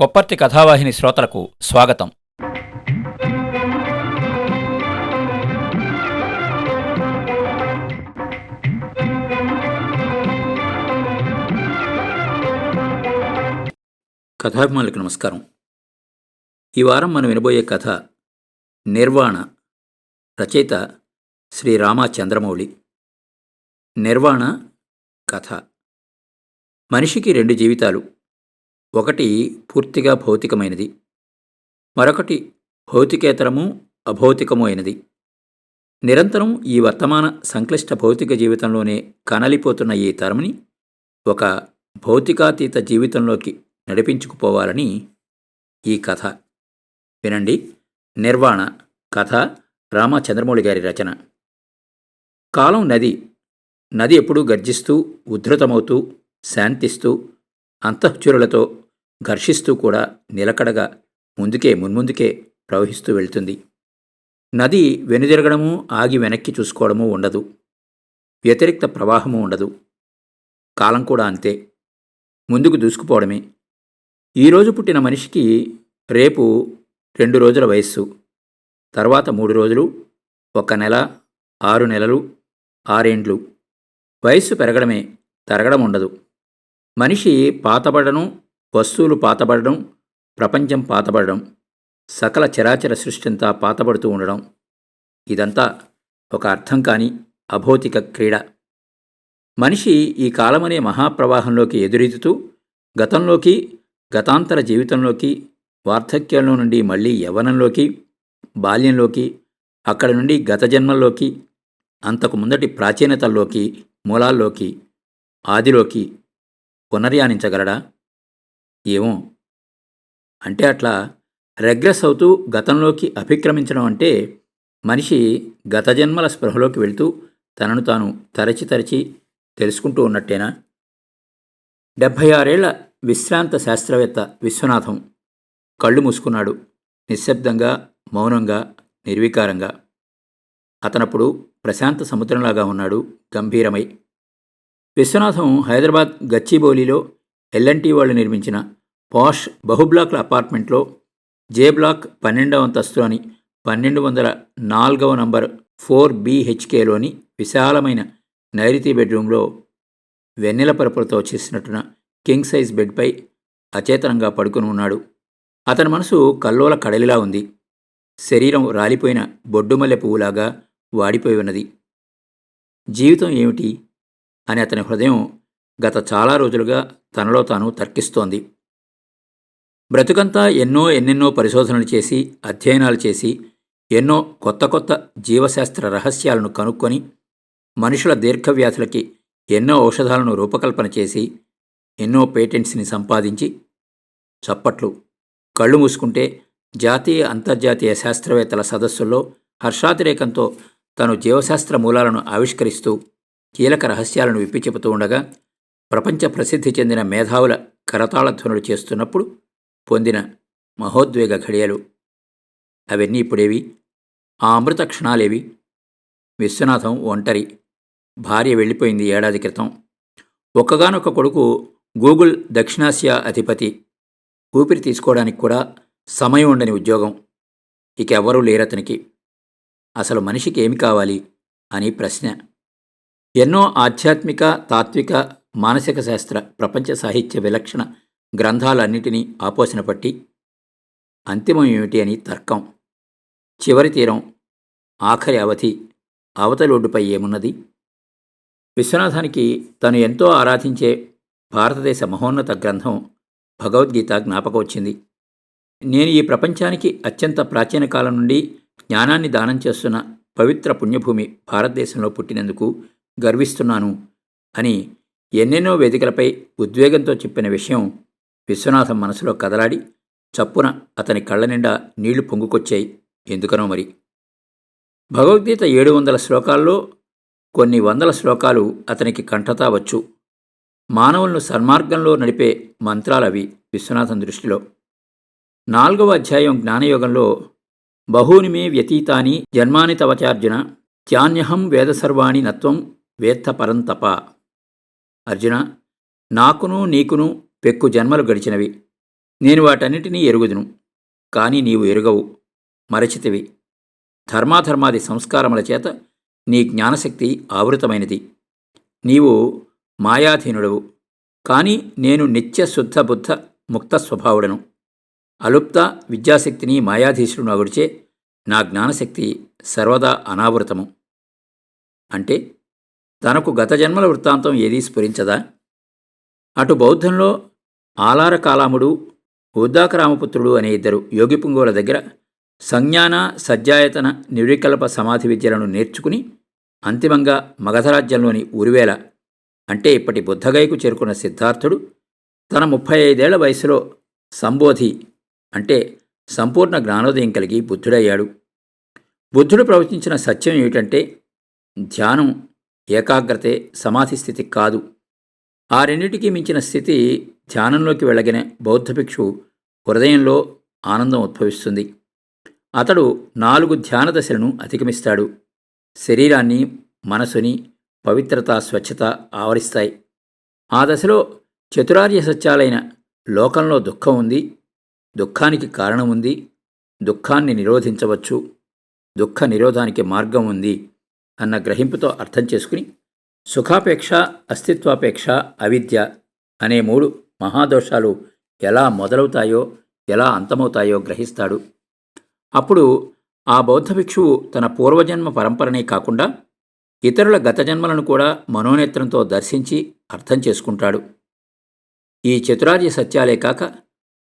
కొప్పర్తి కథావాహిని శ్రోతలకు స్వాగతం. కథాభిమానులకు నమస్కారం. ఈ వారం మనం వినబోయే కథ నిర్వాణ రచయిత శ్రీ రామచంద్రమౌళి. నిర్వాణ కథ. మనిషికి రెండు జీవితాలు ఒకటి పూర్తిగా భౌతికమైనది. మరొకటి భౌతికేతరము అభౌతికము అయినది. నిరంతరం ఈ వర్తమాన సంక్లిష్ట భౌతిక జీవితంలోనే కనలిపోతున్న ఈ తరముని ఒక భౌతికాతీత జీవితంలోకి నడిపించుకుపోవాలని ఈ కథ. వినండి. నిర్వాణ కథ రామచంద్రమౌళి గారి రచన. కాలం నది నది ఎప్పుడూ గర్జిస్తూ ఉద్ధృతమవుతూ శాంతిస్తూ అంతఃచురులతో ఘర్షిస్తూ కూడా నిలకడగా ముందుకే మున్ముందుకే ప్రవహిస్తూ వెళ్తుంది. నది వెనుదిరగడము ఆగి వెనక్కి చూసుకోవడము ఉండదు. వ్యతిరిక్త ప్రవాహము ఉండదు. కాలం కూడా అంతే. ముందుకు దూసుకుపోవడమే. ఈరోజు పుట్టిన మనిషికి రేపు రెండు రోజుల వయస్సు. తర్వాత మూడు రోజులు ఒక నెల ఆరు నెలలు ఆరేండ్లు. వయస్సు పెరగడమే తరగడం ఉండదు. మనిషి పాతబడను వస్తువులు పాతబడడం ప్రపంచం పాతబడడం సకల చరాచర సృష్టింతా పాతబడుతూ ఉండడం ఇదంతా ఒక అర్థం కాని అభౌతిక క్రీడ. మనిషి ఈ కాలమనే మహాప్రవాహంలోకి ఎదురెదుతూ గతంలోకి గతాంతర జీవితంలోకి వార్ధక్యంలో నుండి మళ్ళీ యవ్వనంలోకి బాల్యంలోకి అక్కడ నుండి గత జన్మల్లోకి అంతకు ముందటి ప్రాచీనతల్లోకి మూలాల్లోకి ఆదిలోకి పునర్యానించగలడా? ఏమో. అంటే అట్లా రెగ్రెస్ అవుతూ గతంలోకి అభిక్రమించడం అంటే మనిషి గత జన్మల స్పృహలోకి వెళ్తూ తనను తాను తరచి తరచి తెలుసుకుంటూ ఉన్నట్టేనా? డెబ్భై ఆరేళ్ళ విశ్రాంత శాస్త్రవేత్త విశ్వనాథం కళ్ళు మూసుకున్నాడు నిశ్శబ్దంగా మౌనంగా నిర్వికారంగా. అతనప్పుడు ప్రశాంత సముద్రంలాగా ఉన్నాడు గంభీరమై. విశ్వనాథం హైదరాబాద్ గచ్చిబౌలిలో ఎల్ఎన్టీ వాళ్ళు నిర్మించిన పాష్ బహుబ్లాక్ల అపార్ట్మెంట్లో జే బ్లాక్ పన్నెండవ అంతస్తులోని పన్నెండు వందల నాలుగవ నంబర్ ఫోర్ బీహెచ్కేలోని విశాలమైన నైరుతి బెడ్రూమ్లో వెన్నెల పరుపులతో చేసినట్టున కింగ్ సైజ్ బెడ్పై అచేతనంగా పడుకుని ఉన్నాడు. అతని మనసు కల్లోల కడలిలా ఉంది. శరీరం రాలిపోయిన బొడ్డుమల్లె పువ్వులాగా వాడిపోయి ఉన్నది. జీవితం ఏమిటి? అని అతని హృదయం గత చాలా రోజులుగా తనలో తాను తర్కిస్తోంది. బ్రతుకంతా ఎన్నో ఎన్నెన్నో పరిశోధనలు చేసి అధ్యయనాలు చేసి ఎన్నో కొత్త కొత్త జీవశాస్త్ర రహస్యాలను కనుక్కొని మనుషుల దీర్ఘవ్యాధులకి ఎన్నో ఔషధాలను రూపకల్పన చేసి ఎన్నో పేటెంట్స్ని సంపాదించి చప్పట్లు కళ్ళు మూసుకుంటే జాతీయ అంతర్జాతీయ శాస్త్రవేత్తల సదస్సుల్లో హర్షాతిరేకంతో తను జీవశాస్త్ర మూలాలను ఆవిష్కరిస్తూ కీలక రహస్యాలను విప్పి చెబుతూ ఉండగా ప్రపంచ ప్రసిద్ధి చెందిన మేధావుల కరతాళధ్వనులు చేస్తున్నప్పుడు పొందిన మహోద్వేగ ఘడియలు. అవన్నీ ఇప్పుడేవి. ఆ అమృత క్షణాలేవి. విశ్వనాథం ఒంటరి. భార్య వెళ్ళిపోయింది ఏడాది క్రితం. ఒక్కగానొక్క కొడుకు గూగుల్ దక్షిణాసియా అధిపతి. ఊపిరి తీసుకోవడానికి కూడా సమయం ఉండని ఉద్యోగం. ఇక ఎవ్వరూ లేరతనికి అసలు మనిషికి ఏమి కావాలి? అని ప్రశ్న. ఎన్నో ఆధ్యాత్మిక తాత్విక మానసిక శాస్త్ర ప్రపంచ సాహిత్య విలక్షణ గ్రంథాలన్నిటినీ ఆపోసిన పట్టి అంతిమం ఏమిటి అని తర్కం. చివరి తీరం ఆఖరి అవధి అవతలోడ్డుపై ఏమున్నది? విశ్వనాథానికి తను ఎంతో ఆరాధించే భారతదేశ మహోన్నత గ్రంథం భగవద్గీత జ్ఞాపకం వచ్చింది. నేను ఈ ప్రపంచానికి అత్యంత ప్రాచీన కాలం నుండి జ్ఞానాన్ని దానం చేస్తున్న పవిత్ర పుణ్యభూమి భారతదేశంలో పుట్టినందుకు గర్విస్తున్నాను అని ఎన్నెన్నో వేదికలపై ఉద్వేగంతో చెప్పిన విషయం విశ్వనాథం మనసులో కదలాడి చప్పున అతని కళ్ళ నిండా నీళ్ళు పొంగుకొచ్చాయి. ఎందుకనో మరి? భగవద్గీత ఏడు వందల శ్లోకాల్లో కొన్ని వందల శ్లోకాలు అతనికి కంఠతా వచ్చు మానవులను సన్మార్గంలో నడిపే మంత్రాలవి విశ్వనాథం దృష్టిలో. నాలుగవ అధ్యాయం జ్ఞానయోగంలో బహూని మే వ్యతీతాని జన్మాని తవచార్జున త్యాన్యహం వేదసర్వాణి నత్వం వేత్త పరంతప. అర్జున నాకును నీకును పెక్కు జన్మలు గడిచినవి. నేను వాటన్నిటినీ ఎరుగుదును కానీ నీవు ఎరుగవు మరచితివి. ధర్మాధర్మాది సంస్కారముల చేత నీ జ్ఞానశక్తి ఆవృతమైనది. నీవు మాయాధీనుడవు కానీ నేను నిత్య శుద్ధ బుద్ధ ముక్త స్వభావుడను. అలుప్త విద్యాశక్తిని మాయాధీశుడును అగుడిచే నా జ్ఞానశక్తి సర్వదా అనావృతము. అంటే తనకు గత జన్మల వృత్తాంతం ఏదీ స్ఫురించదా? అటు బౌద్ధంలో ఆలార కాలాముడు ఉద్దాకరామపుత్రుడు అనే ఇద్దరు యోగి దగ్గర సంజ్ఞాన సజ్జాయతన నిర్వికల్ప సమాధి విద్యలను నేర్చుకుని అంతిమంగా మగధరాజ్యంలోని ఉరివేల అంటే ఇప్పటి బుద్ధగయకు చేరుకున్న సిద్ధార్థుడు తన ముప్పై ఐదేళ్ళ వయసులో సంబోధి అంటే సంపూర్ణ జ్ఞానోదయం కలిగి బుద్ధుడయ్యాడు. బుద్ధుడు ప్రవచించిన సత్యం ఏమిటంటే ధ్యానం ఏకాగ్రతే సమాధి స్థితి కాదు. ఆ రెండింటికి మించిన స్థితి ధ్యానంలోకి వెళ్ళగిన బౌద్ధ భిక్షు హృదయంలో ఆనందం ఉద్భవిస్తుంది. అతడు నాలుగు ధ్యాన దశలను అధిగమిస్తాడు. శరీరాన్ని మనసుని పవిత్రత స్వచ్ఛత ఆవరిస్తాయి. ఆ దశలో చతురార్య సత్యాలైన లోకంలో దుఃఖం ఉంది దుఃఖానికి కారణం ఉంది దుఃఖాన్ని నిరోధించవచ్చు దుఃఖ నిరోధానికి మార్గం ఉంది అన్న గ్రహింపుతో అర్థం చేసుకుని సుఖాపేక్ష అస్తిత్వాపేక్ష అవిద్య అనే మూడు మహాదోషాలు ఎలా మొదలవుతాయో ఎలా అంతమవుతాయో గ్రహిస్తాడు. అప్పుడు ఆ బౌద్ధ భిక్షువు తన పూర్వజన్మ పరంపరనే కాకుండా ఇతరుల గత జన్మలను కూడా మనోనేత్రంతో దర్శించి అర్థం చేసుకుంటాడు. ఈ చతురార్య సత్యాలే కాక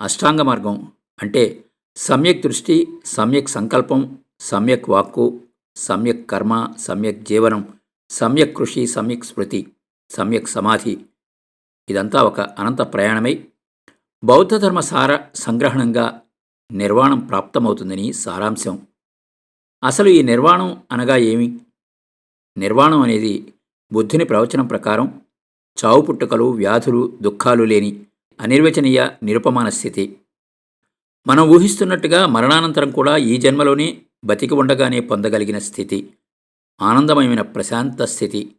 అష్టాంగ మార్గం అంటే సమ్యక్ దృష్టి సమ్యక్ సంకల్పం సమ్యక్ వాక్కు సమ్యక్ కర్మ సమ్యక్ జీవనం సమ్యక్ కృషి సమ్యక్ స్మృతి సమ్యక్ సమాధి ఇదంతా ఒక అనంత ప్రయాణమై. బౌద్ధ ధర్మ సార సంగ్రహణంగా నిర్వాణం ప్రాప్తమవుతుందని సారాంశం. అసలు ఈ నిర్వాణం అనగా ఏమి? నిర్వాణం అనేది బుద్ధుని ప్రవచనం ప్రకారం చావు పుట్టుకలు వ్యాధులు దుఃఖాలు లేని అనిర్వచనీయ నిరుపమాన స్థితి. మనం ఊహిస్తున్నట్టుగా మరణానంతరం కూడా ఈ జన్మలోనే బతికి ఉండగానే పొందగలిగిన స్థితి. ఆనందమయమైన ప్రశాంత స్థితి.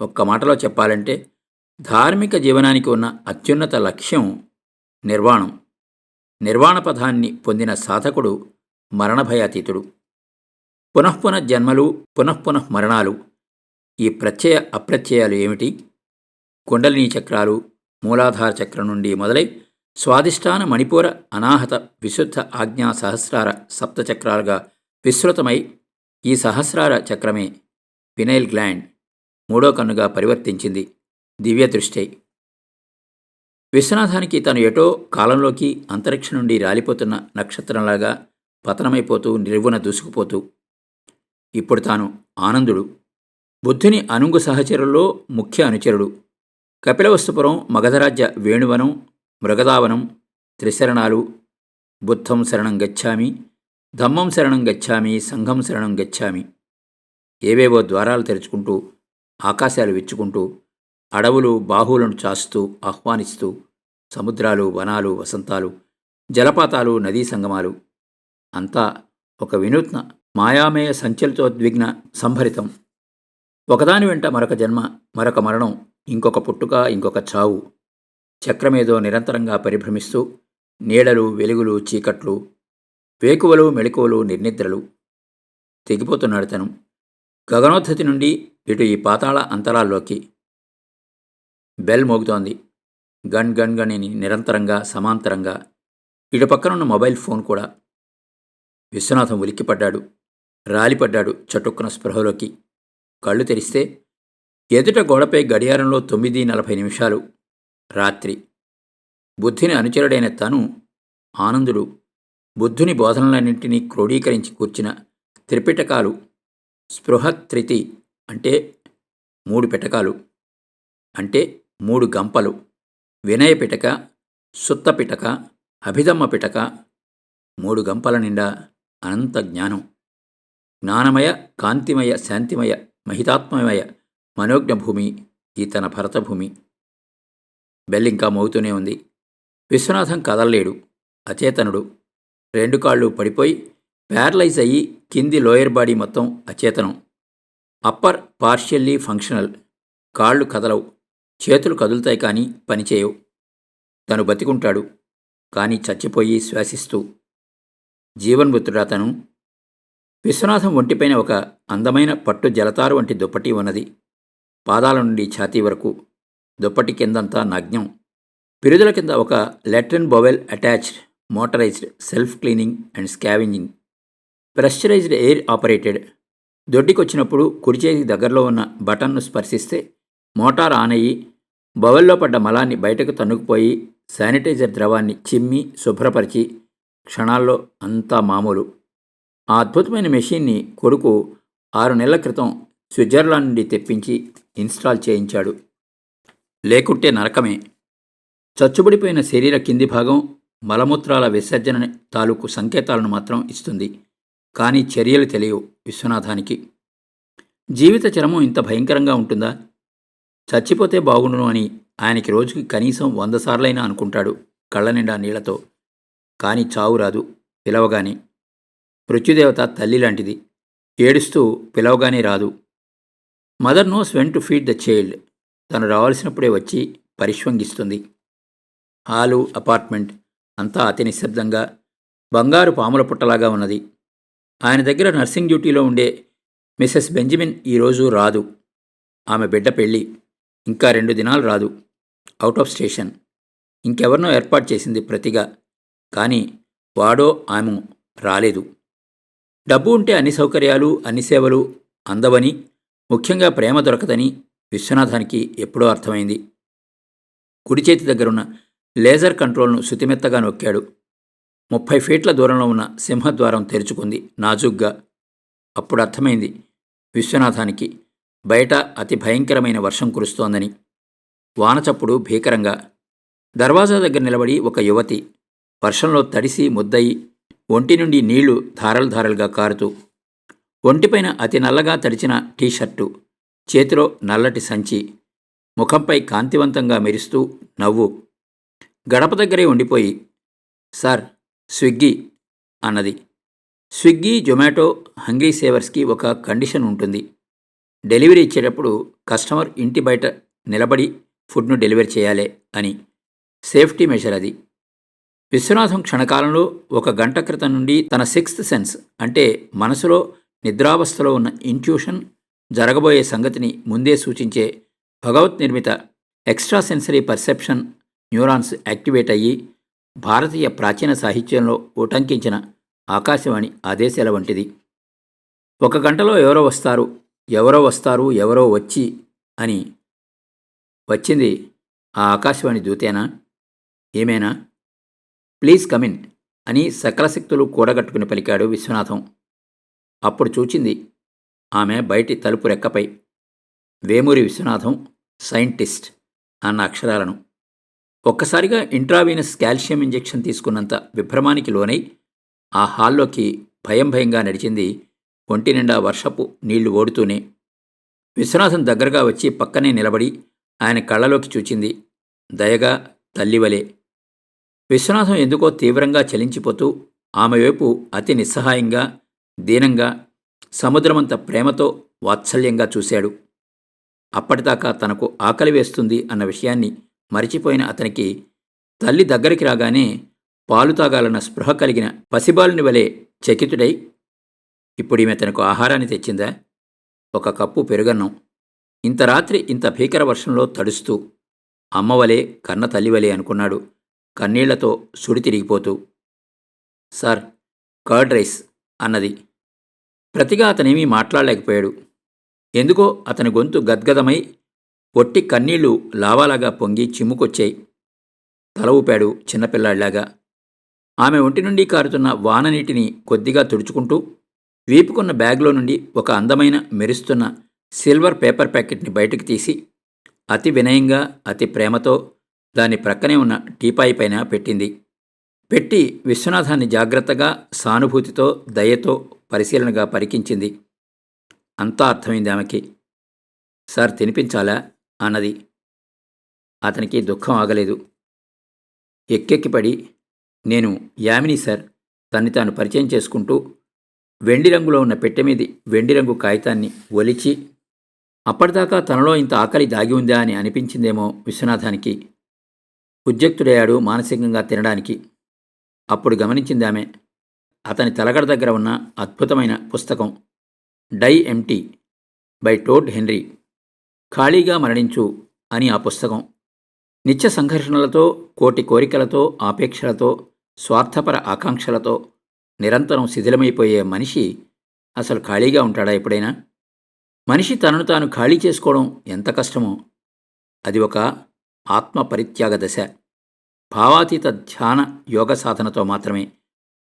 ఒక్క మాటలో చెప్పాలంటే ధార్మిక జీవనానికి ఉన్న అత్యున్నత లక్ష్యం నిర్వాణం. నిర్వాణ పదాన్ని పొందిన సాధకుడు మరణభయాతీతుడు. పునఃపున జన్మలు పునఃపునః మరణాలు ఈ ప్రత్యయ అప్రత్యయాలు ఏమిటి? కుండలిని చక్రాలు మూలాధార చక్రం నుండి మొదలై స్వాదిష్టాన మణిపూర అనాహత విశుద్ధ ఆజ్ఞా సహస్రార సప్తచక్రాలుగా విస్తృతమై ఈ సహస్రార చక్రమే పినైల్ గ్లాండ్ మూడో కన్నుగా పరివర్తించింది. దివ్య దృష్టి విశ్వనాథానికి తను ఎటో కాలంలోకి అంతరిక్షం నుండి రాలిపోతున్న నక్షత్రంలాగా పతనమైపోతూ నిర్వున దూసుకుపోతూ. ఇప్పుడు తాను ఆనందుడు. బుద్ధుని అనుంగు సహచరుల్లో ముఖ్య అనుచరుడు. కపిలవస్తుపురం మగధరాజ్య వేణువనం మృగదావనం త్రిశరణాలు. బుద్ధం శరణం గచ్చామి ధమ్మం శరణం గచ్చామి సంఘం శరణం గచ్చామి. ఏవేవో ద్వారాలు తెరుచుకుంటూ ఆకాశాలు విచ్చుకుంటూ అడవులు బాహువులను చాస్తూ ఆహ్వానిస్తూ సముద్రాలు వనాలు వసంతాలు జలపాతాలు నదీ సంగమాలు. అంతా ఒక వినూత్న మాయామేయ సంచలితోద్విగ్న సంభరితం. ఒకదాని వెంట మరొక జన్మ మరొక మరణం ఇంకొక పుట్టుక ఇంకొక చావు. చక్రమేదో నిరంతరంగా పరిభ్రమిస్తూ నీడలు వెలుగులు చీకట్లు వేకువలు మెళకువలు నిర్నిద్రలు. తెగిపోతున్నాడు తను. గగనోద్ధతి నుండి ఇటు ఈ పాతాళ అంతరాల్లోకి బెల్ మోగుతోంది. గన్ గన్ గన్ నిరంతరంగా సమాంతరంగా ఇటు మొబైల్ ఫోన్ కూడా. విశ్వనాథం ఉలిక్కిపడ్డాడు. రాలిపడ్డాడు చటుక్కున స్పృహలోకి. కళ్ళు తెరిస్తే ఎదుట గోడపై గడియారంలో తొమ్మిది నలభై నిమిషాలు. రాత్రి. బుద్ధిని అనుచరుడైన తను ఆనందుడు బుద్ధుని బోధనలన్నింటినీ క్రోడీకరించి కూర్చిన త్రిపిటకాలు. స్పృహ త్రితి అంటే మూడు పిటకాలు. అంటే మూడు గంపలు. వినయ పిటక సుత్త పిటక అభిధమ్మ పిటక మూడు గంపల నిండా అనంత జ్ఞానం. జ్ఞానమయ కాంతిమయ శాంతిమయ మహితాత్మమయ మనోజ్ఞ భూమి ఈ తన భరతభూమి బెల్లింకా మోగుతూనే ఉంది. విశ్వనాథం కదల్లేడు. అచేతనుడు. రెండు కాళ్ళు పడిపోయి ప్యారలైజ్ అయ్యి కింది లోయర్ బాడీ మొత్తం అచేతనం. Upper partially functional. కాళ్ళు కదలవు. చేతులు కదులుతాయి కానీ పనిచేయవు తను బతికుంటాడు. కానీ చచ్చిపోయి శ్వాసిస్తూ. జీవన్మృతుడతను విశ్వనాథం ఒంటిపైన ఒక అందమైన పట్టు జలతారు వంటి దుప్పటి ఉన్నది. పాదాల నుండి ఛాతీ వరకు. దుప్పటి కిందంతా నగ్నం. పిరుదుల కింద ఒక latrine bowel attached motorized self cleaning and scavenging. Pressurized air operated. దొడ్డికొచ్చినప్పుడు కుడిచేతికి దగ్గరలో ఉన్న బటన్ను స్పర్శిస్తే మోటార్ ఆన్ అయ్యి బవెల్లో పడ్డ మలాన్ని బయటకు తన్నుకుపోయి శానిటైజర్ ద్రవాన్ని చిమ్మి శుభ్రపరిచి క్షణాల్లో అంతా మామూలు. ఆ అద్భుతమైన మెషిన్ని కొడుకు ఆరు నెలల క్రితం స్విట్జర్లాండ్ నుండి తెప్పించి ఇన్స్టాల్ చేయించాడు. లేకుంటే నరకమే. చచ్చుబడిపోయిన శరీర కింది భాగం మలమూత్రాల విసర్జన తాలూకు సంకేతాలను మాత్రం ఇస్తుంది. కానీ చర్యలు తెలియవు విశ్వనాథానికి. జీవిత చరమం ఇంత భయంకరంగా ఉంటుందా? చచ్చిపోతే బాగుండును అని ఆయనకి రోజుకి కనీసం వంద సార్లైనా అనుకుంటాడు కళ్ళ నిండా నీళ్ళతో. కానీ చావు రాదు పిలవగానే. మృత్యుదేవత తల్లి లాంటిది. ఏడుస్తూ పిలవగానే రాదు. Mother knows when to feed the child. తను రావాల్సినప్పుడే వచ్చి పరిష్వంగిస్తుంది హాలు అపార్ట్మెంట్ అంతా అతి నిశ్శబ్దంగా బంగారు పాముల పుట్టలాగా ఉన్నది. ఆయన దగ్గర నర్సింగ్ డ్యూటీలో ఉండే మిసెస్ బెంజమిన్ ఈరోజు రాదు. ఆమె బిడ్డ పెళ్ళి ఇంకా రెండు దినాలు రాదు. Out of station. ఇంకెవరినో ఏర్పాటు చేసింది ప్రతిగా. కానీ వాడో ఆమె రాలేదు. డబ్బు ఉంటే అన్ని సౌకర్యాలు అన్ని సేవలు అందవని ముఖ్యంగా ప్రేమ దొరకదని విశ్వనాథానికి ఎప్పుడో అర్థమైంది. కుడి చేతి దగ్గరున్న లేజర్ కంట్రోల్ను శుతిమెత్తగా నొక్కాడు. ముప్పై ఫీట్ల దూరంలో ఉన్న సింహద్వారం తెరుచుకుంది నాజుగ్గా. అప్పుడు అర్థమైంది విశ్వనాథానికి. బయట అతి భయంకరమైన వర్షం కురుస్తోందని. వానచప్పుడు భీకరంగా. దర్వాజా దగ్గర నిలబడి ఒక యువతి వర్షంలో తడిసి ముద్దయి ఒంటి నుండి నీళ్ళు ధారలు ధారలుగా కారుతూ. ఒంటిపైన అతి నల్లగా తడిచిన టీషర్టు చేతిలో నల్లటి సంచి ముఖంపై కాంతివంతంగా మెరుస్తూ నవ్వు. గడప దగ్గరే ఉండిపోయి సార్ స్విగ్గీ అన్నది. స్విగ్గీ జొమాటో హంగ్రీ సేవర్స్కి ఒక కండిషన్ ఉంటుంది. డెలివరీ ఇచ్చేటప్పుడు కస్టమర్ ఇంటి బయట నిలబడి ఫుడ్ను డెలివరీ చేయాలి అని సేఫ్టీ మెజర్ అది. విశ్వనాథం క్షణకాలంలో ఒక గంట క్రితం నుండి తన సిక్స్త్ సెన్స్ అంటే మనసులో నిద్రావస్థలో ఉన్న ఇంట్యూషన్ జరగబోయే సంగతిని ముందే సూచించే భగవత్ నిర్మిత extra sensory perception neurons activate అయ్యి భారతీయ ప్రాచీన సాహిత్యంలో ఉటంకించిన ఆకాశవాణి ఆదేశాల వంటిది. ఒక గంటలో ఎవరో వస్తారు ఎవరో వస్తారు ఎవరో వచ్చి అని వచ్చింది ఆ ఆకాశవాణి దూతేనా? ఏమేనా? ప్లీజ్ కమిన్ అని సకల శక్తులు కూడగట్టుకుని పలికాడు విశ్వనాథం. అప్పుడు చూచింది ఆమె బయటి తలుపు రెక్కపై. వేమూరి విశ్వనాథం సైంటిస్ట్ అన్న అక్షరాలను. ఒక్కసారిగా ఇంట్రావీనస్ కాల్షియం ఇంజెక్షన్ తీసుకున్నంత విభ్రమానికి లోనై ఆ హాల్లోకి భయం భయంగా నడిచింది ఒంటి నిండా వర్షపు నీళ్ళు ఓడుతూనే విశ్వనాథం దగ్గరగా వచ్చి పక్కనే నిలబడి ఆయన కళ్ళలోకి చూచింది. దయగా తల్లివలే. విశ్వనాథం ఎందుకో తీవ్రంగా చలించిపోతూ ఆమె వైపు అతి నిస్సహాయంగా దీనంగా సముద్రమంత ప్రేమతో వాత్సల్యంగా చూశాడు. అప్పటిదాకా తనకు ఆకలి వేస్తుంది అన్న విషయాన్ని మరిచిపోయిన అతనికి తల్లి దగ్గరికి రాగానే పాలు తాగాలన్న స్పృహ కలిగిన పసిబాలుని వలె చకితుడై ఇప్పుడు ఈమె తనకు ఆహారాన్ని తెచ్చిందా? ఒక కప్పు పెరుగన్నం. ఇంత రాత్రి ఇంత భీకర వర్షంలో తడుస్తూ అమ్మవలే కన్న తల్లివలే అనుకున్నాడు. కన్నీళ్ళతో సుడి తిరిగిపోతూ. సార్ కర్డ్ రైస్ అన్నది. ప్రతిగా అతనేమీ మాట్లాడలేకపోయాడు. ఎందుకో అతని గొంతు గద్గదమై ఒట్టి కన్నీళ్ళు లావాలాగా పొంగి చిమ్ముకొచ్చాయి. తల ఊపాడు చిన్నపిల్లాడిలాగా. ఆమె ఒంటి నుండి కారుతున్న వాననీటిని కొద్దిగా తుడుచుకుంటూ వీపుకున్న బ్యాగ్లో నుండి ఒక అందమైన మెరుస్తున్న సిల్వర్ పేపర్ ప్యాకెట్ని బయటకు తీసి అతి వినయంగా అతి ప్రేమతో దాని ప్రక్కనే ఉన్న టీపాయి పైన పెట్టింది. పెట్టి విశ్వనాథాన్ని జాగ్రత్తగా సానుభూతితో దయతో పరిశీలనగా పరికించింది. అంతా అర్థమైంది ఆమెకి. సార్ తినిపించాలా? అన్నది. అతనికి దుఃఖం ఆగలేదు. ఎక్కెక్కిపడి నేను యామిని సార్ తన్ని తాను పరిచయం చేసుకుంటూ వెండి రంగులో ఉన్న పెట్టె మీది వెండి రంగు కాగితాన్ని ఒలిచి అప్పటిదాకా తనలో ఇంత ఆకలి దాగి ఉందా అని అనిపించిందేమో విశ్వనాథానికి. ఉద్యుక్తుడయ్యాడు మానసికంగా తినడానికి. అప్పుడు గమనించింది ఆమె అతని తలగడ దగ్గర ఉన్న అద్భుతమైన పుస్తకం die empty by Todd Henry. ఖాళీగా మరణించు అని ఆ పుస్తకం. నిత్య సంఘర్షణలతో కోటి కోరికలతో ఆపేక్షలతో స్వార్థపర ఆకాంక్షలతో నిరంతరం శిథిలమైపోయే మనిషి అసలు ఖాళీగా ఉంటాడా ఎప్పుడైనా? మనిషి తనను తాను ఖాళీ చేసుకోవడం ఎంత కష్టమో. అది ఒక ఆత్మ పరిత్యాగ దశ. భావాతీత ధ్యాన యోగ సాధనతో మాత్రమే.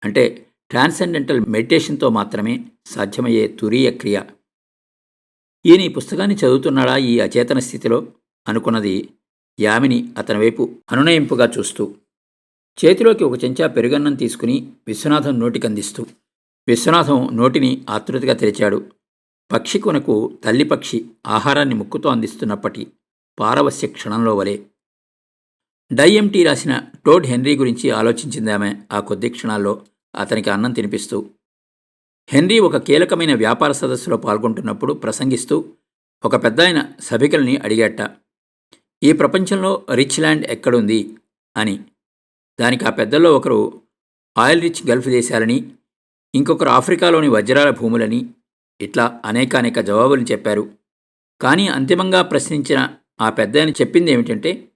అంటే ట్రాన్సెండెంటల్ మెడిటేషన్తో మాత్రమే సాధ్యమయ్యే తురీయ క్రియ. ఈయన ఈ పుస్తకాన్ని చదువుతున్నాడా ఈ అచేతన స్థితిలో? అనుకున్నది యామిని అతని వైపు అనునయింపుగా చూస్తూ చేతిలోకి ఒక చెంచా పెరుగన్నం తీసుకుని విశ్వనాథం నోటికందిస్తూ విశ్వనాథం నోటిని ఆతృతగా తెరిచాడు. పక్షి కొనకు తల్లి పక్షి ఆహారాన్ని ముక్కుతో అందిస్తున్నప్పటి పారవస్య క్షణంలో వలె. డైఎంటీ రాసిన టోడ్ హెన్రీ గురించి ఆలోచించింది ఆమె ఆ కొద్ది క్షణాల్లో అతనికి అన్నం తినిపిస్తూ. హెన్రీ ఒక కీలకమైన వ్యాపార సదస్సులో పాల్గొంటున్నప్పుడు ప్రసంగిస్తూ ఒక పెద్దాయన సభికుల్ని అడిగాట ఈ ప్రపంచంలో రిచ్ ల్యాండ్ ఎక్కడుంది? అని. దానికి ఆ పెద్దల్లో ఒకరు ఆయిల్ రిచ్ గల్ఫ్ దేశాలని ఇంకొకరు ఆఫ్రికాలోని వజ్రాల భూములని ఇట్లా అనేక అనేక జవాబులు చెప్పారు. కానీ అంతిమంగా ప్రశ్నించిన ఆ పెద్ద చెప్పింది ఏమిటంటే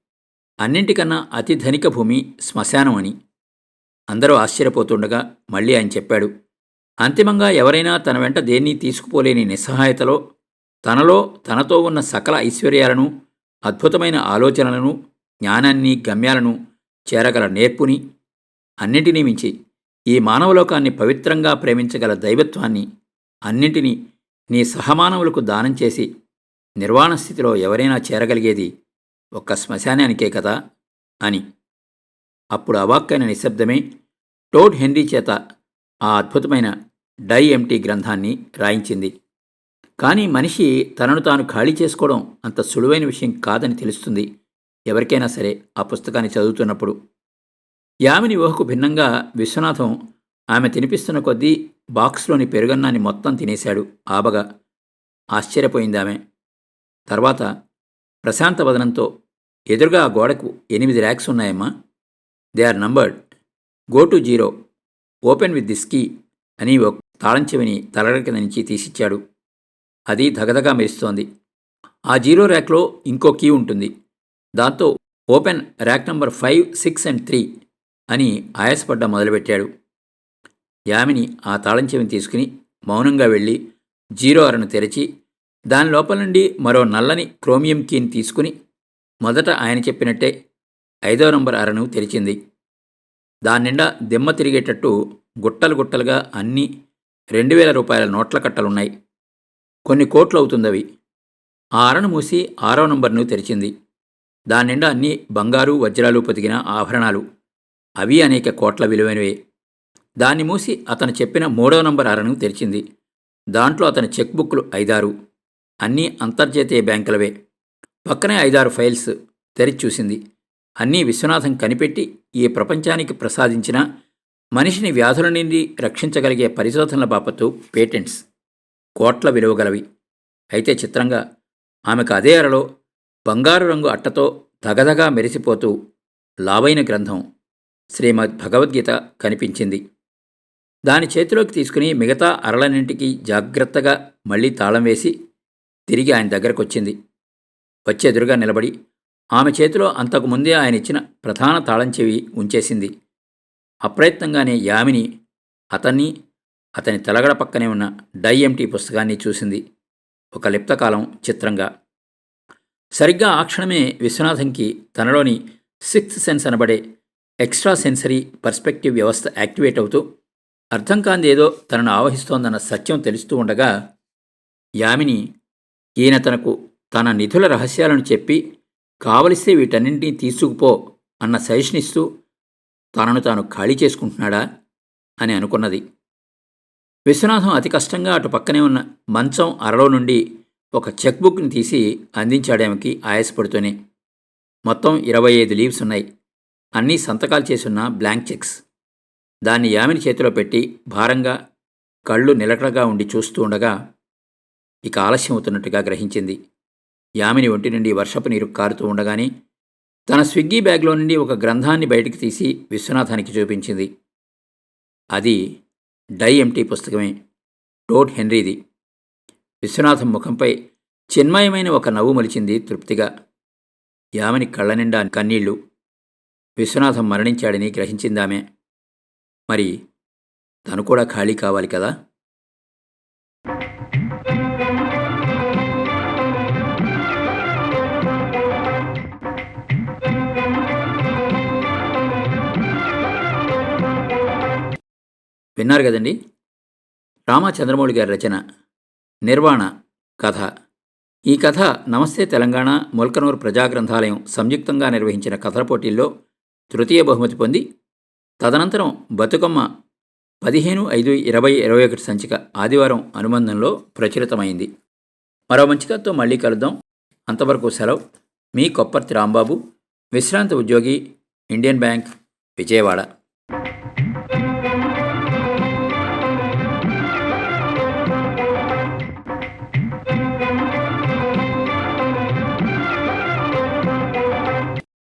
అన్నింటికన్నా అతి ధనిక భూమి శ్మశానం అని. అందరూ ఆశ్చర్యపోతుండగా మళ్ళీ ఆయన చెప్పాడు అంతిమంగా ఎవరైనా తన వెంట దేన్ని తీసుకుపోలేని నిస్సహాయతలో తనలో తనతో ఉన్న సకల ఐశ్వర్యాలను అద్భుతమైన ఆలోచనలను జ్ఞానాన్ని గమ్యాలను చేరగల నేర్పుని అన్నింటినీ మించి ఈ మానవలోకాన్ని పవిత్రంగా ప్రేమించగల దైవత్వాన్ని అన్నింటినీ నీ సహమానవులకు దానం చేసి నిర్వాణ స్థితిలో ఎవరైనా చేరగలిగేది ఒక్క శ్మశానానికే కదా అని. అప్పుడు అవాక్కైన నిశ్శబ్దమే టోడ్ హెన్రీ చేత ఆ అద్భుతమైన డై ఎంటీ గ్రంథాన్ని రాయించింది. కానీ మనిషి తనను తాను ఖాళీ చేసుకోవడం అంత సులువైన విషయం కాదని తెలుస్తుంది. ఎవరికైనా సరే ఆ పుస్తకాన్ని చదువుతున్నప్పుడు. యామిని ఊహకు భిన్నంగా విశ్వనాథం ఆమె తినిపిస్తున్న కొద్దీ బాక్స్లోని పెరుగన్నాన్ని మొత్తం తినేశాడు ఆబగా. ఆశ్చర్యపోయింది ఆమె. తర్వాత ప్రశాంత వదనంతో ఎదురుగా ఆ గోడకు ఎనిమిది ర్యాక్స్ ఉన్నాయమ్మా. They are numbered. Go to zero. Open with this key అని ఒక తాళం చెవిని తలగడ కింద నుంచి తీసిచ్చాడు. అది ధగధగా మెరుస్తోంది. ఆ జీరో ర్యాక్లో ఇంకో కీ ఉంటుంది. దాంతో open rack number five six and three అని ఆయాసపడ్డ మొదలుపెట్టాడు. యామిని ఆ తాళం చెవిని తీసుకుని మౌనంగా వెళ్ళి జీరో అరను తెరిచి దాని లోపల నుండి మరో నల్లని క్రోమియం కీని తీసుకుని మొదట ఆయన చెప్పినట్టే ఐదో నంబర్ అరను తెరిచింది. దాని నిండా దిమ్మ తిరిగేటట్టు గుట్టలు గుట్టలుగా అన్నీ రెండు వేల రూపాయల నోట్ల కట్టలున్నాయి. కొన్ని కోట్లు అవుతుందవి. ఆ అరను మూసి ఆరో నంబర్ను తెరిచింది. దాని నిండా అన్ని బంగారు వజ్రాలు పొదిగిన ఆభరణాలు. అవి అనేక కోట్ల విలువైనవే. దాన్ని మూసి అతను చెప్పిన మూడవ నంబర్ అరను తెరిచింది. దాంట్లో అతని చెక్ బుక్లు ఐదారు. అన్నీ అంతర్జాతీయ బ్యాంకులవే. పక్కనే ఐదారు ఫైల్స్ తెరిచి చూసింది. అన్నీ విశ్వనాథం కనిపెట్టి ఈ ప్రపంచానికి ప్రసాదించిన మనిషిని వ్యాధుల నుండి రక్షించగలిగే పరిశోధనల బాపత్తు పేటెంట్స్. కోట్ల విలువగలవి అయితే చిత్రంగా ఆమెకు అదే అరలో బంగారు రంగు అట్టతో దగదగా మెరిసిపోతూ లావైన గ్రంథం శ్రీమద్ భగవద్గీత కనిపించింది. దాని చేతిలోకి తీసుకుని మిగతా అరలన్నింటికి జాగ్రత్తగా మళ్ళీ తాళం వేసి తిరిగి ఆయన దగ్గరకొచ్చింది. వచ్చెదురుగా నిలబడి ఆమె చేతిలో అంతకు ముందే ఆయన ఇచ్చిన ప్రధాన తాళం చెవి ఉంచేసింది. అప్రయత్నంగానే యామిని అతన్ని అతని తలగడ పక్కనే ఉన్న డై ఎంటీ పుస్తకాన్ని చూసింది. ఒక లిప్తకాలం చిత్రంగా సరిగ్గా ఆ క్షణమే విశ్వనాథంకి తనలోని సిక్స్త్ సెన్స్ అనబడే ఎక్స్ట్రా సెన్సరీ పర్స్పెక్టివ్ వ్యవస్థ యాక్టివేట్ అవుతూ అర్థం కాంది ఏదో తనను ఆవహిస్తోందన్న సత్యం తెలుస్తూ ఉండగా యామిని ఈయన తనకు తన నిధుల రహస్యాలను చెప్పి కావలిస్తే వీటన్నింటినీ తీసుకుపో అన్న సజెషన్ ఇస్తూ తనను తాను ఖాళీ చేసుకుంటున్నాడా అని అనుకున్నది. విశ్వనాథం అతి కష్టంగా అటు పక్కనే ఉన్న మంచం అరలో నుండి ఒక చెక్ బుక్ని తీసి అందించాడేమకి ఆయాసపడుతూనే. మొత్తం ఇరవై ఐదు లీవ్స్ ఉన్నాయి. అన్నీ సంతకాలు చేసున్న బ్లాంక్ చెక్స్. దాన్ని యామిని చేతిలో పెట్టి భారంగా కళ్ళు నిలకడగా ఉండి చూస్తూ ఉండగా ఇక ఆలస్యం అవుతున్నట్టుగా గ్రహించింది. యామిని ఒంటి నుండి వర్షపు నీరు కారుతూ ఉండగానే తన స్విగ్గీ బ్యాగ్లో నుండి ఒక గ్రంథాన్ని బయటికి తీసి విశ్వనాథానికి చూపించింది. అది డై ఎంటీ పుస్తకమే. టోడ్ హెన్రీది. విశ్వనాథం ముఖంపై చిన్మయమైన ఒక నవ్వు మలిచింది తృప్తిగా. యామని కళ్ళ నిండా కన్నీళ్ళు. విశ్వనాథం మరణించాడని గ్రహించిందామె. మరి తను కూడా ఖాళీ కావాలి కదా? విన్నారు కదండి? రామచంద్రమౌళి గారి రచన. నిర్వాణ కథ. ఈ కథ నమస్తే తెలంగాణ మొల్కనూరు ప్రజా గ్రంథాలయం సంయుక్తంగా నిర్వహించిన కథల పోటీల్లో తృతీయ బహుమతి పొంది తదనంతరం బతుకమ్మ పదిహేను ఐదు ఇరవై ఇరవై ఒకటి సంచిక ఆదివారం అనుబంధంలో ప్రచురితమైంది. మరో మంచి కథతో మళ్ళీ కలుద్దాం. అంతవరకు సెలవు. మీ కొప్పర్తి రాంబాబు విశ్రాంత ఉద్యోగి ఇండియన్ బ్యాంక్ విజయవాడ.